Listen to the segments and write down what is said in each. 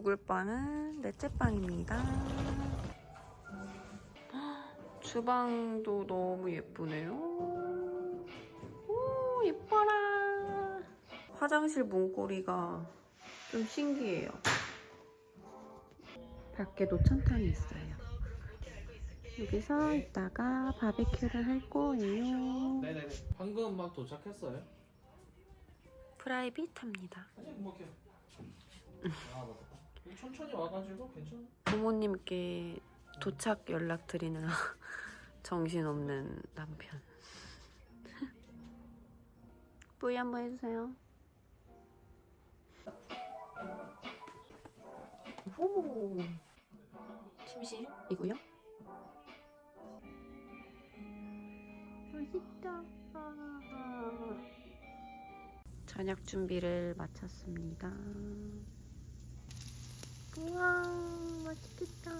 먹을 빵은 넷째 빵입니다. 주방도 너무 예쁘네요. 오, 예뻐라. 화장실 문고리가 좀 신기해요. 밖에 노천탕이 있어요. 여기서 이따가 바베큐를 할 거예요. 네네네. 방금 막 도착했어요? 프라이빗합니다. 아니 뭐 이렇게. 아 맞다. 천천히 와가지고 괜찮아. 부모님께 도착 연락 드리느라 정신없는 남편. 뿌이 한번 해주세요. 오, 침실이고요. 맛있다. 저녁 준비를 마쳤습니다. 우와 맛있겠다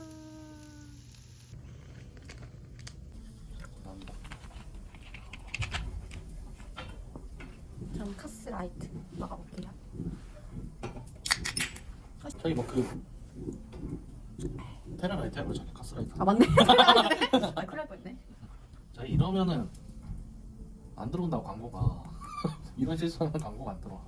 난다. 전 카스 라이트 먹어볼게요 저희 뭐그 테라라이트 하고 전에 카스라이트. 아 맞네 아 큰일 날 뻔했네 저희 이러면은 안 들어온다고 광고가. 이런 실수하면 광고가 안 들어와.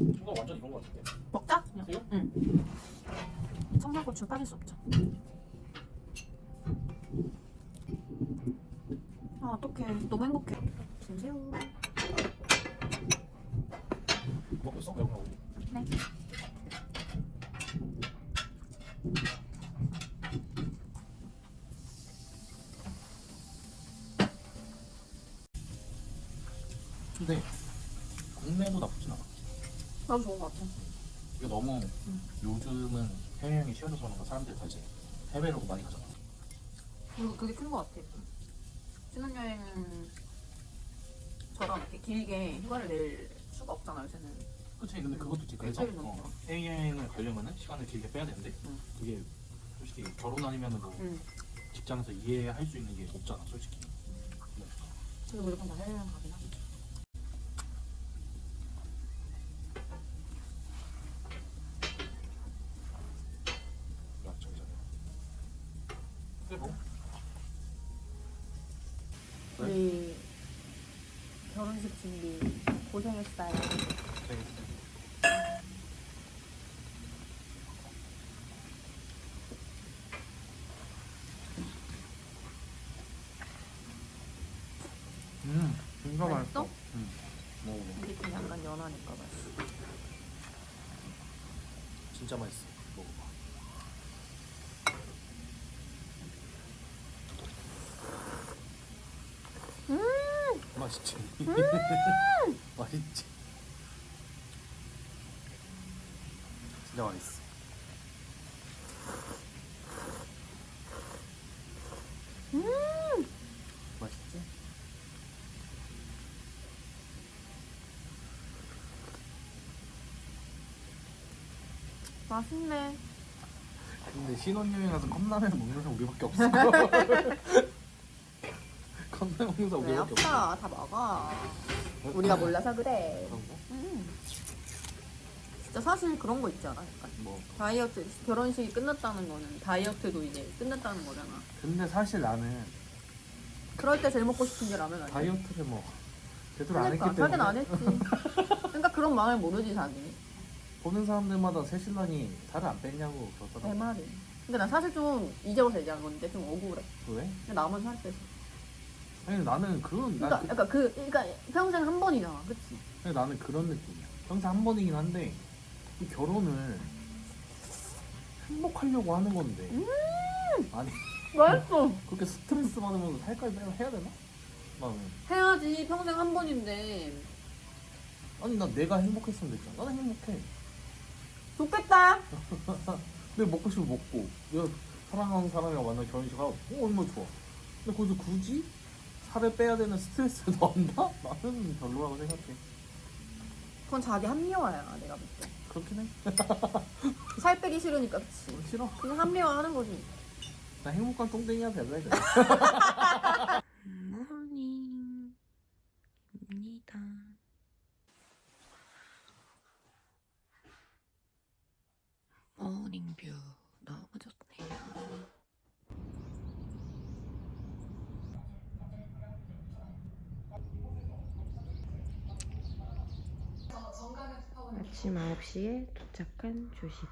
이거 완전 이런 거 같은데. 먹자 그냥 이거? 응 청양고추 빠질 수 없죠 아 어떡해 너무 행복해 진새우 먹겠어? 여기 먹어. 네 근데 국내도 나쁘진 않아. 너무 좋은 것 같아 이게 너무 요즘은 해외여행이 쉬워져서 그런가 사람들이 다 이제 해외로 많이 가잖아. 그리고 그게 큰 것 같아. 신혼여행은 저랑 이렇게 길게 휴가를 낼 수가 없잖아요, 요새는. 그치 근데 그것도 있지 그래서 일주일은 어. 해외여행을 가려면은 시간을 길게 빼야 되는데 응. 그게 솔직히 결혼 아니면은 뭐 응. 직장에서 이해할 수 있는 게 없잖아 솔직히 네. 그래서 무조건 다 해외여행 가긴 하지. 야 저기 저기 근데 뭐 우리 결혼식 준비 음 진짜 맛있어? 맛있어 음 먹어봐 이게 좀 약간 연하니까 맛있어. 진짜 맛있어 먹어봐 음! 맛있지 맛있지 진짜 맛있어 음! 맛있지? 맛있네. 근데 신혼여행 가서 컵라면 먹는 사람 우리밖에 없어 먹는 사람 왜 없어? 다 먹어. 우리가 몰라서 그래. 그런 거? 음. 진짜 사실 그런 거 있잖아. 약간. 뭐 다이어트 결혼식이 끝났다는 거는 다이어트도 이제 끝났다는 거잖아. 근데 사실 나는 그럴 때 제일 먹고 싶은 게 라면 아니야? 다이어트를 뭐 제대로 안 그러니까 했기 때문에 자기는 안 했지. 그러니까 그런 마음을 모르지 자기. 보는 사람들마다 새 신랑이 살을 안 뺐냐고 내 그러더라고 말이. 근데 난 사실 좀 이제 와서 얘기한 건데 좀 억울해. 왜? 근데 나만 살 빼서. 아니 나는 그런 그러니까 난 그, 약간 그 그러니까 평생 한 번이잖아, 그치? 아니, 나는 그런 느낌이야. 평생 한 번이긴 한데 이 결혼을 행복하려고 하는 건데. 음. 아니. 맛있어. 그렇게 스트레스 받으면서 살까지 빼면 해야 되나? 나는 해야지. 평생 한 번인데. 아니 난 내가 행복했으면 됐잖아. 나는 행복해. 좋겠다. 내가 먹고 싶으면 먹고. 내가 사랑하는 사람이랑 만나 결혼식 하고. 어 얼마나 좋아. 근데 거기서 굳이 살을 빼야 되는 스트레스를 넣었나? 나는 별로라고 생각해. 그건 자기 합리화야 내가 볼 때. 그렇긴 해. 살 빼기 싫으니까 그치. 어, 싫어. 그냥 합리화하는 거지. 나 행복한 똥땡이가 될래 그래. 모닝입니다. 모닝뷰 너무 좋네요. 아침 9시에 도착한 조식.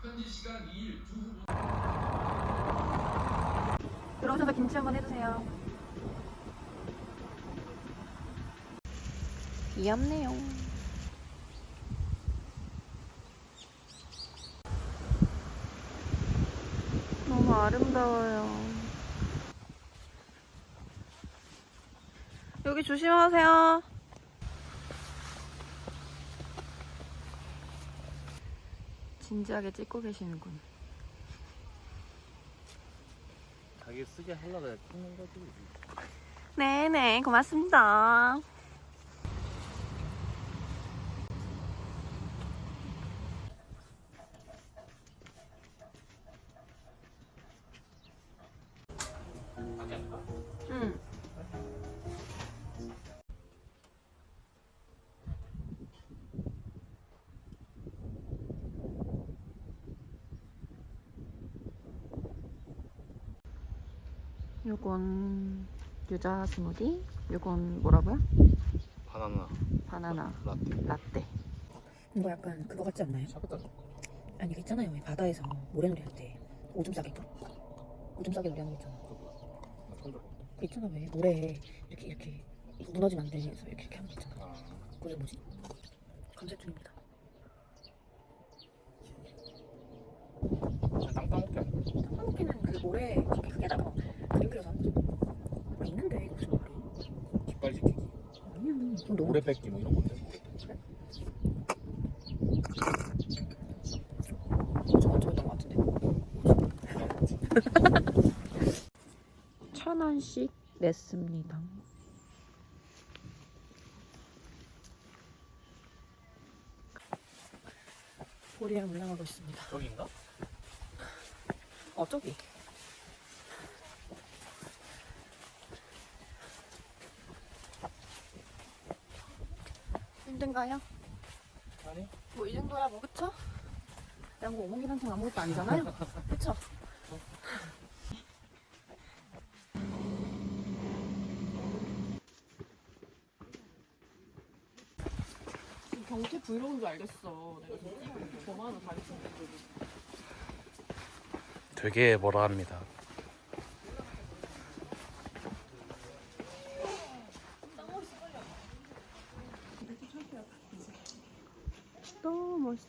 들어오셔서 김치 한번 해주세요. 귀엽네요. 너무 아름다워요. 여기 조심하세요. 진지하게 찍고 계시는군. 자기 쓰게 하려고 찍는 거지. 네네, 고맙습니다. 유자 스무디, 요건 뭐라고요? 바나나 바나나 라떼. 라떼. 이거 약간 그거 같지 않나요? 샤브다. 아니 이거 있잖아요 왜 바다에서 모래놀이 할 때 오줌 싸개 오줌 싸개 놀이 하는 거 있잖아. 그 있잖아 왜 모래에 이렇게 이렇게 무너지면 안 되니 해서 이렇게 이렇게 하는 거 있잖아 아. 그게 뭐지? 검색 중입니다 땅 따먹기 아니야? 한국에는 그 모래 이렇게 그게다가 그림 그려서 하는 아 있는데 무슨 말이 깃발 지키기. 아니야 그럼 너무 오래 뺏기 뭐 이런 건데. 좀 어쩌면 것 같은데 천 원씩 냈습니다. 보리랑 올라가고 있습니다 저기인가? 어 저기 힘든가요? 아니. 뭐 이 정도야 뭐 그쵸? 그냥 뭐 오목이 한창 아무것도 아니잖아요. 그쵸? 경태 브이로그인 줄 알겠어. 내가 지금 저만은 다 있어. 되게 뭐라 합니다.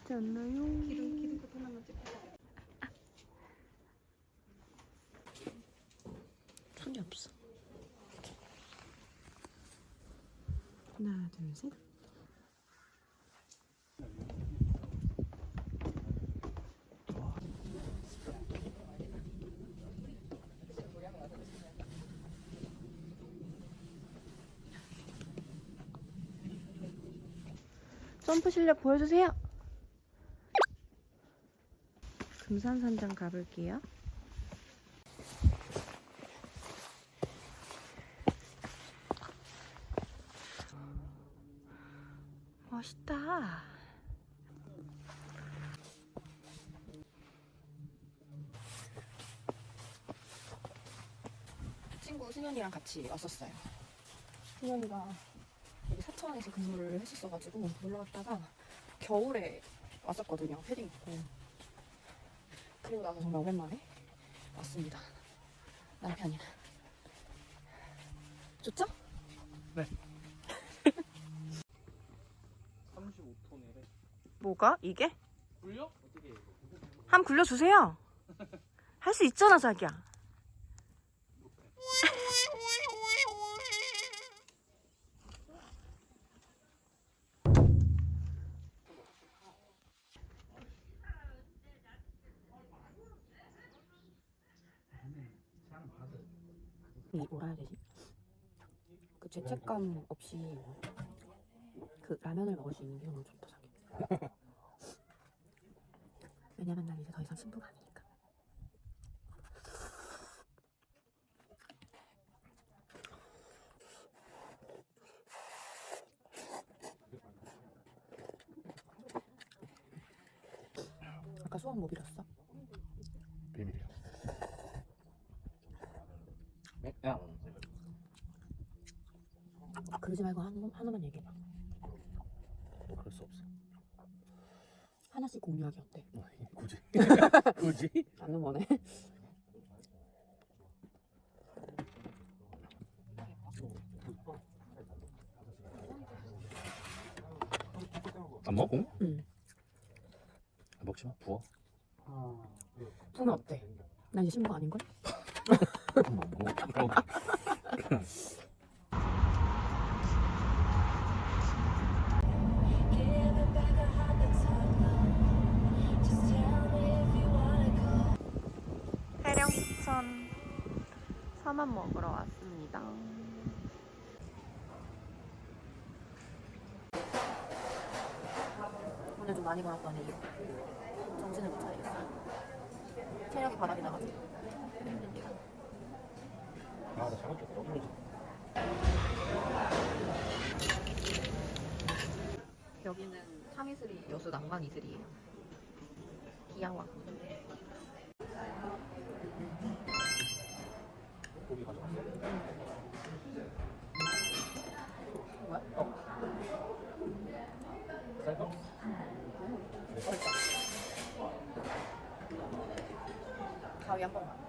멋있지 않나요? 손이 없어 하나, 둘, 셋. 점프 실력 보여주세요. 금산산장 가볼게요. 멋있다. 친구 승현이랑 같이 왔었어요. 승현이가 여기 사천에서 근무를 했었어가지고 놀러 갔다가 겨울에 왔었거든요. 패딩 입고. 그리고 나서 정말 오랜만에 왔습니다. 남편이랑. 좋죠? 35톤이래. 뭐가? 이게? 굴려? 어떻게 해? 한번 굴려주세요. 할 수 있잖아, 자기야. 이 뭐라 해야 되지? 그 죄책감 없이 그 라면을 먹을 수 있는 게 너무 좋다 자기. 왜냐면 난 이제 더 이상 신부가 아니니까. 아까 수업 뭐 빌었어? 비밀이야. 야. 그러지 말고 한, 하나만 얘기해봐. 뭐 그럴 수 없어. 하나씩 공유하기 어때? 굳이. 굳이? 않는 거네. 안 먹어? 응. 먹지 마. 부어. 수는 어때? 나 이제 신부 아닌걸? 해령천 사만 먹으러 왔습니다. 오늘 좀 많이 걸었더니 정신을 못 차리겠어요. 체력이 바닥이 나가지고 힘듭니다. 아, 나 잠깐 좀 떨어져. 여기는 상이슬이 여수 난간 이슬이에요. 귀여워. 고기 가져왔어. 뭐야? 쌀밥? 가위 한 번만.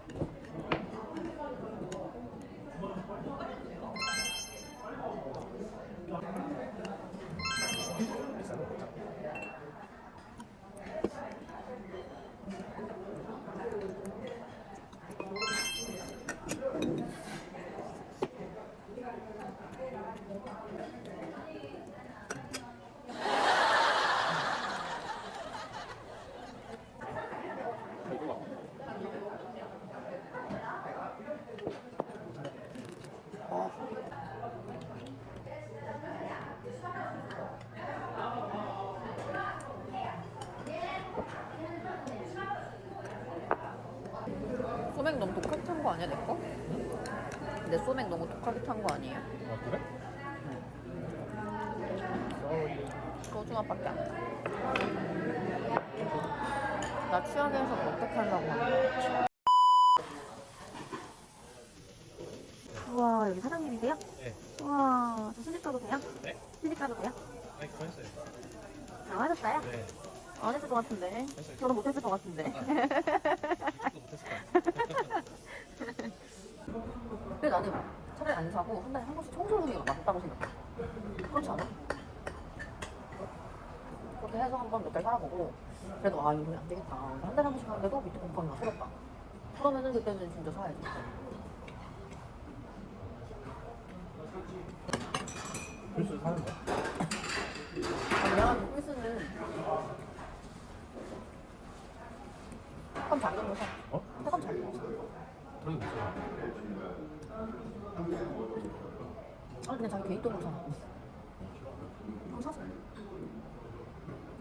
소맥 너무 독하게 탄 거 아니야, 내 거? 내 소맥 너무 독하게 탄 거 아니에요? 아, 그래? 소주맛밖에 안 나. 나 취하게 해서 뭐 어떻게 하려고 하는 우와, 여기 사장님이세요? 네. 우와, 저 신입 가도 돼요? 네. 신입 가도 돼요? 아니, 그만했어요. 안 하셨어요? 네. 안 했을 것 같은데. 같은데. 또 못했을 거야. 근데 나는 차라리 안 사고 한 달에 한 번씩 청소하는 게 맞다고 생각해. 그렇지 않아? 그렇게 해서 한 번 몇 달 살아보고 그래도 아 이거 안 되겠다. 한 달에 한 번씩 하는데도 밑에 곰팡이가 새롭다. 그러면은 그때는 진짜 사야지. 플스 사는 거야? 아니 내가 필수는 한 작은 거 사. 어? 한 작은 거 그냥 자기 개인 돈으로 사나. 그럼 사서.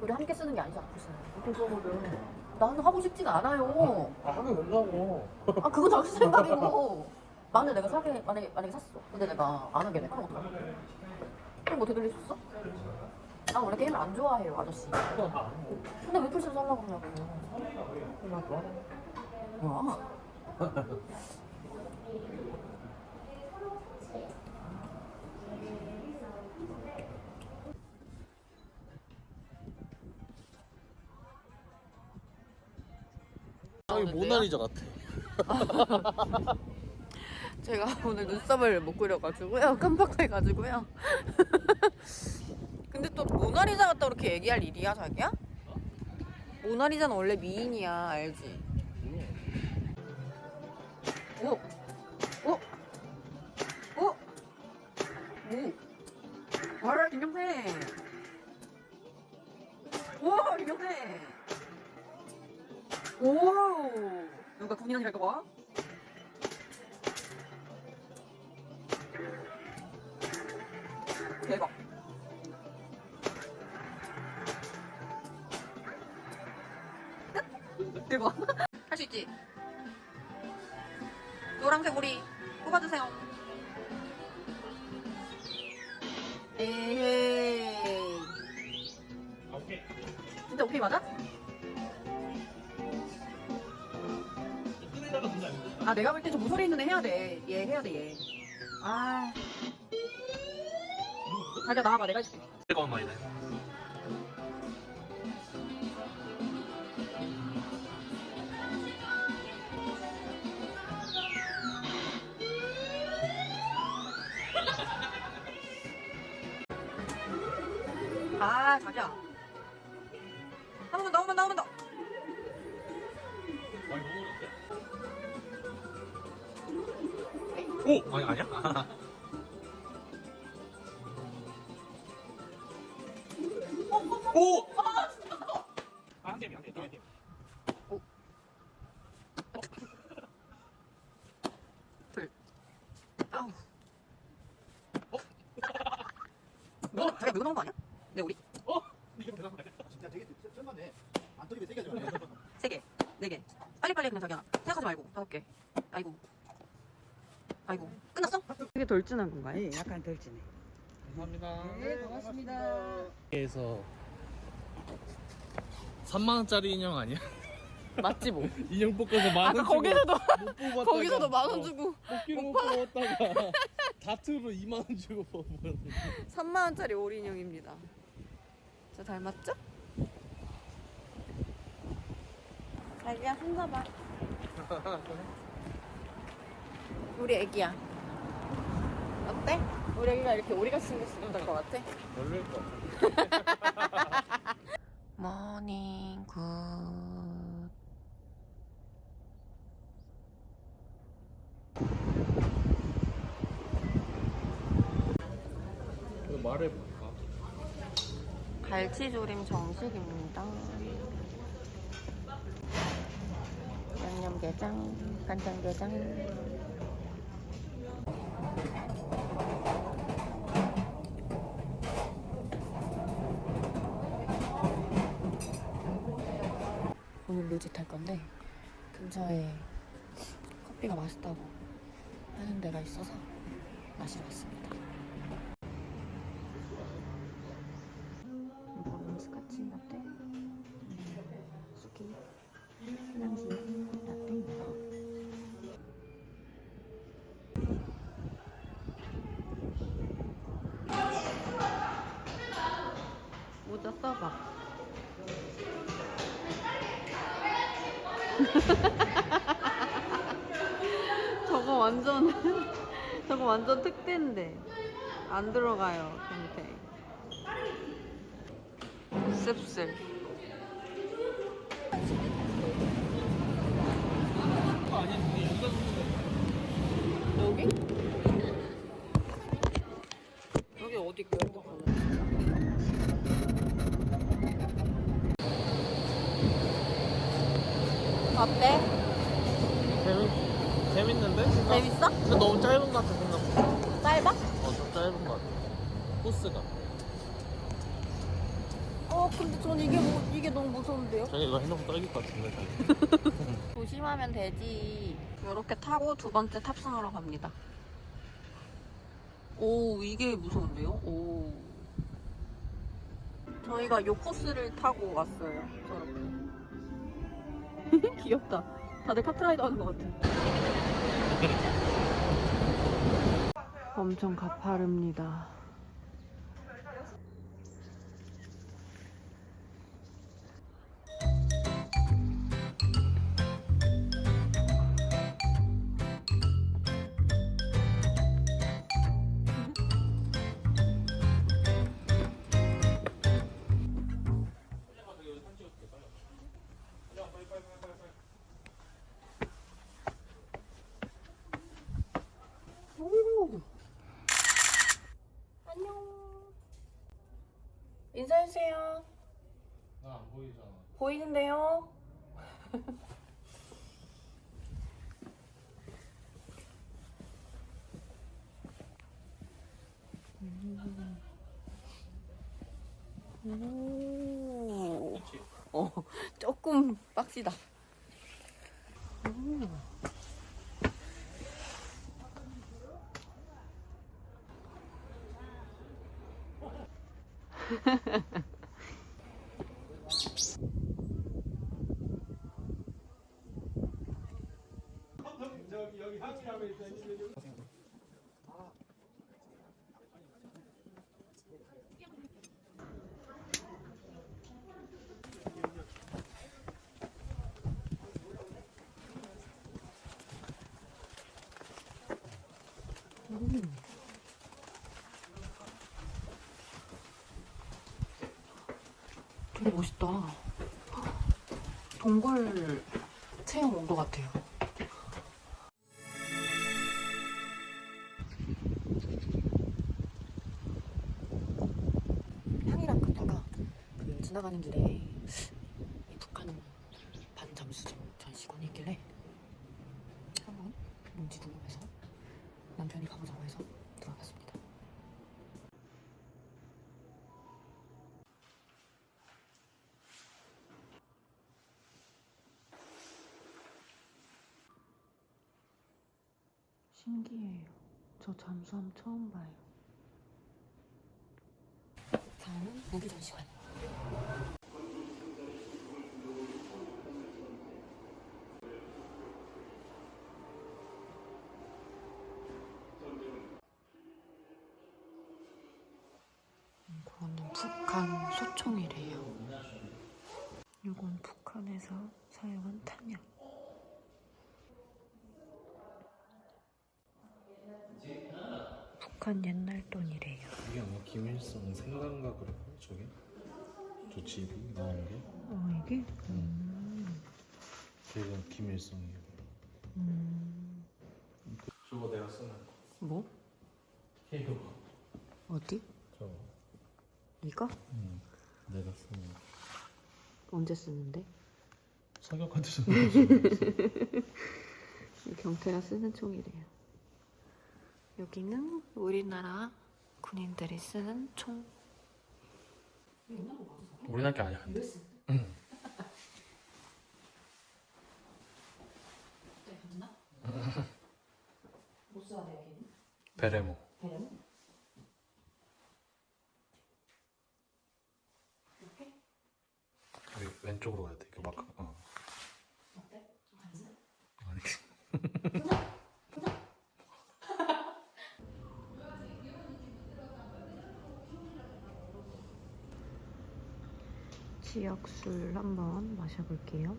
우리 함께 쓰는 게 아니잖아, 무슨. 보통 써보면. 나는 하고 싶지가 않아요. 아, 하면 된다고. 아 그건 당신 생각이고 만약에 내가 사게 만약에 만약에 샀어 근데 내가 안 하게 돼 그럼 어떡해 그럼 뭐 되돌릴 수 있어? 난 원래 게임을 안 좋아해요 아저씨. 근데 왜 풀스 살라고 그러냐고 뭐야 아, 이거 모나리자 같아. 제가 오늘 눈썹을 못 그려가지고요. 깜빡해가지고요. 근데 또 모나리자 같다 그렇게 얘기할 일이야, 자기야? 모나리자는 원래 미인이야, 알지? 오! 오! 오! 오! 와라 김영태 오 김영태 오 누가 국민언니 될 거가? 대박 대박 할 수 있지? 노랑색 오리 뽑아주세요 에이. 오케이. 진짜 오케이 맞아? 아 내가 볼 때 저 모서리 있는 애 해야 돼. 얘 해야 돼 얘. 아. 자기야 나와봐 내가 해줄게. 뜨거운 말이네. 아 자기야. 뭐? 자기야 누구 나온 거 아니야? 내 우리 어? 이게 대단하네. 진짜 되게 쓸만해. 안 터지게 세게 하지 마. 세 개, 네 개. 빨리빨리 그냥 자기야. 생각하지 말고 다섯 개. 아이고. 아이고. 끝났어? 되게 덜 진한 건가요? 예, 약간 덜 지네. 감사합니다. 네, 고맙습니다. 에서 3만 원짜리 인형 아니야? 맞지 뭐. 인형 뽑고서 만원 아까 주고 거기서도 못 뽑았다가 거기서도 만원 어, 주고 뽑기로 못 뽑았다가 다트로 2만 원 주고 뽑은 3만 원짜리 오리 인형입니다. 저 닮았죠? 자기야 손 잡아. 우리 애기야. 어때? 우리 애기가 이렇게 오리같이 생겼으면 될것 같아? 별로일 것 같아 모닝 굿. 말해볼까? 갈치조림 정식입니다. 양념게장, 간장게장. 오늘 루짓 할 건데 근처에 커피가 맛있다고 하는 데가 있어서 마시러 왔습니다. 저거 완전 저거 완전 특대인데 안 들어가요 경태. 씁쓸. 여기? 여기 어디 있고 핸드폰은? 어때? 재밌, 재밌는데? 생각- 재밌어? 근데 너무 짧은 것 같아 생각보다 짧아? 어, 좀 짧은 것 같아 코스가 어 근데 전 이게 뭐 이게 너무 무서운데요? 자기 이거 핸드폰 떨길 것 같은데 자기. 조심하면 되지. 이렇게 타고 두 번째 탑승하러 갑니다. 오, 이게 무서운데요? 오. 저희가 요 코스를 타고 왔어요. 저렇게. 귀엽다. 다들 카트라이더 하는 것 같아. 엄청 가파릅니다. 오. 어, 조금 빡시다. 오. 되게 멋있다. 동굴 체험 온 것 같아요. 향이랑 그녀가 그 지나가는 길에 이 북한 반 잠수정 전시관이 있길래 한번 뭔지 궁금해서 남편이 가보자고 해서 들어갔습니다. 신기해요. 저 잠수함 처음 봐요. 다음은 무기 전시관. 그거는 북한 소총이래요. 이건 북한에서 사용한 탄약. 북한 옛날 돈이래요. 이게 아마 김일성 생강가 그럴 거야 저게 저 집이 나온 게 어 이게? 걔가 김일성이야 음. 저거 내가 쓰는 뭐? 케이크 어디? 저거 이거? 응 내가 쓰는 언제 쓰는데? 사격할 때 쓰는 거지 경태가 쓰는 총이래요. 여기는 우리나라 군인들이 쓰는 총. 우리나라 게 아니야 베레모. 여기 왼쪽으로 가야 돼 이거 막 어. 아니 지역술 한번 마셔볼게요.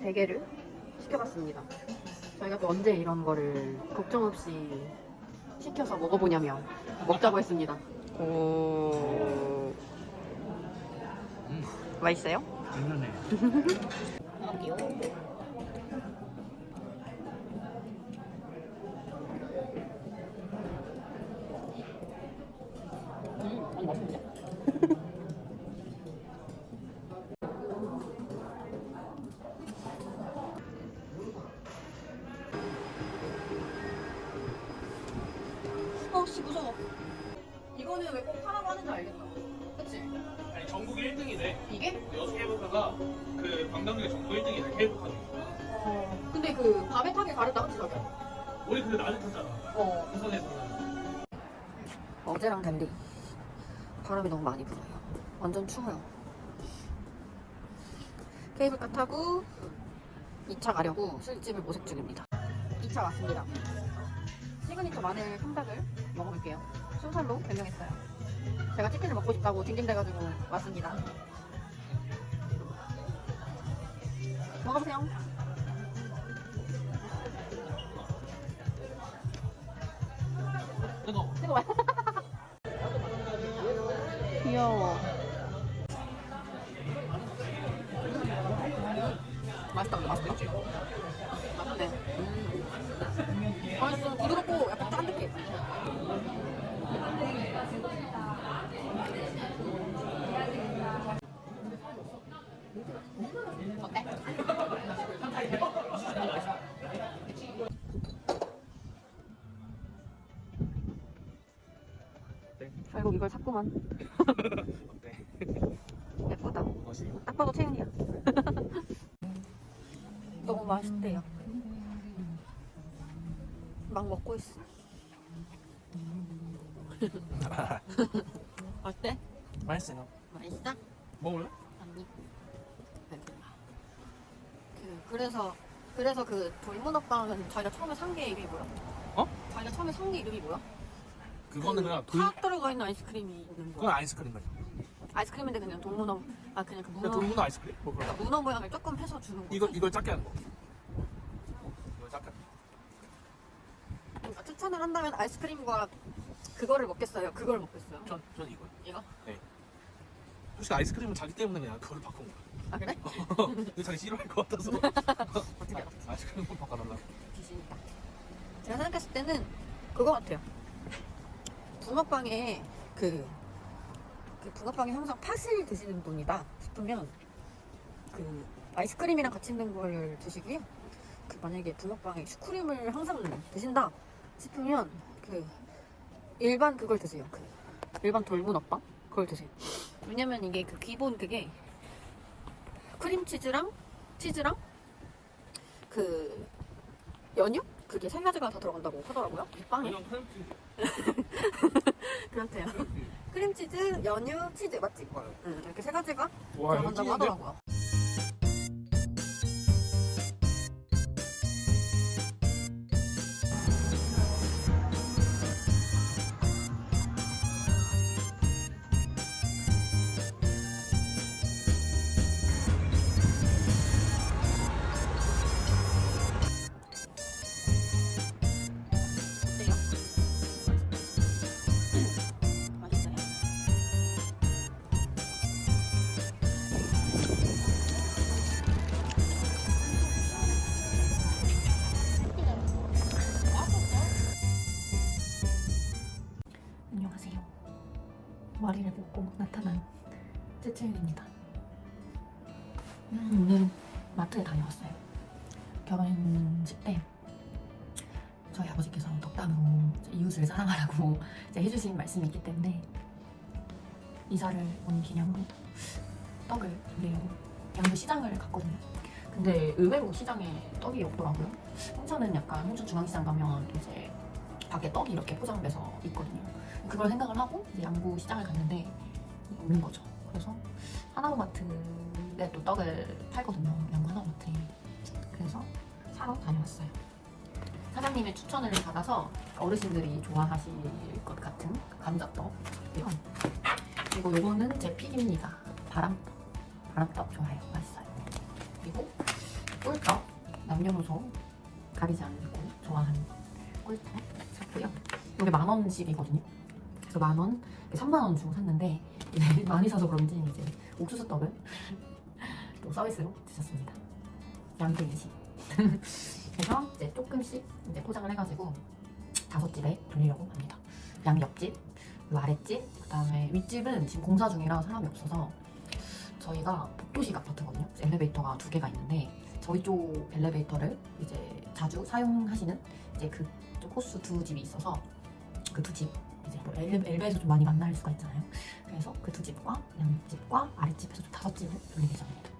대게를 시켜봤습니다. 저희가 또 언제 이런 거를 걱정 없이 시켜서 먹어보냐며 먹자고 했습니다. 오. 맛있어요? 장난해 어씨 많이 불어요. 완전 추워요. 케이블카 타고 2차 가려고 술집을 모색 중입니다. 2차 왔습니다. 시그니처 마늘 삼닭을 먹어볼게요. 순살로 변경했어요. 제가 치킨을 먹고 싶다고 징징대가지고 왔습니다. 먹어보세요. 뜨거워 뜨거워요. 귀여워. 있어. 어때? 맛있어요. 맛있어? 먹을래? 아니. 그 그래서 그래서 그 돌문어빵은 자기가 처음에 산 게 이름이 뭐야? 어? 자기가 처음에 산 게 이름이 뭐야? 그거는 그냥 돌팥 들어가 있는 아이스크림이 있는 그건 거야. 아이스크림 거지. 아이스크림인데 그냥 돌문어 아 그냥 그 그냥 문어 돌문어 아이스크림? 뭐 그런 거. 그러니까 문어 모양을 조금 해서 주는 거. 이걸 이걸 작게 하는 거. 이걸 작게. 하는 거. 그러니까 추천을 한다면 아이스크림과 그거를 먹겠어요. 그걸 먹겠어요. 전, 전 이거. 이거? 솔직히 아이스크림은 자기 때문에 그냥 그걸 바꾼 거야. 아 그래? 근데 자기 싫어할 것 같아서 어떻게 알아? 아이스크림 꼭 바꿔달라. 귀신이다. 제가 생각했을 때는 그거 같아요. 붕어빵에 그, 그 붕어빵에 항상 팥을 드시는 분이다 싶으면 그 아이스크림이랑 같이 있는 걸 드시고요. 그 만약에 붕어빵에 슈크림을 항상 드신다 싶으면 그 일반 그걸 드세요. 그 일반 돌문어빵 그걸 드세요. 왜냐면 이게 그 기본 그게 크림치즈랑 치즈랑 그 연유? 그게 세 가지가 다 들어간다고 하더라고요. 이 빵에. 그냥 크림치즈. 그렇대요. 크림치즈, 연유, 치즈 맞지? 맞아요. 응, 이렇게 세 가지가 들어간다고? 하더라고요. 안녕하세요. 머리를 묶고 나타난 쯔쯔입니다. 음, 오늘 마트에 다녀왔어요. 결혼식 때 저희 아버지께서 덕담으로 이웃을 사랑하라고 해주신 말씀이 있기 때문에 이사를 온 기념으로 떡을 준비하고 양주 시장을 갔거든요. 근데 의외로 시장에 떡이 없더라고요. 홍천은 약간 홍천 중앙시장 가면 이제 밖에 떡이 이렇게 포장돼서 있거든요. 그걸 생각을 하고 양구 시장을 갔는데 없는 거죠. 그래서 하나로마트에 또 떡을 팔거든요. 양구 하나로마트에. 그래서 사러 다녀왔어요. 사장님의 추천을 받아서 어르신들이 좋아하실 것 같은 감자떡이고요. 그리고 요거는 제 픽입니다. 바람떡. 바람떡 좋아해요. 맛있어요. 그리고 꿀떡. 남녀노소 가리지 않고 좋아하는 꿀떡 샀고요. 이게 만 원씩이거든요. 그래서 만 원, 3만 원 주고 샀는데 이제 많이 사서 그런지 이제 옥수수 떡을 또 서비스로 주셨습니다. 양배이시. 그래서 이제 조금씩 이제 포장을 해가지고 다섯 집에 돌리려고 합니다. 양 옆집, 요 아랫집, 그 다음에 윗집은 지금 공사 중이라 사람이 없어서 저희가 복도식 아파트거든요. 엘리베이터가 두 개가 있는데 저희 쪽 엘리베이터를 이제 자주 사용하시는 이제 그쪽 호수 두 집이 있어서 그 두 집 이제 뭐 엘베, 엘베 에서 좀 많이 만날 수가 있잖아요. 그래서 그 두 집과 양집과 아랫집에서 좀 다섯 집을 돌릴 예정입니다.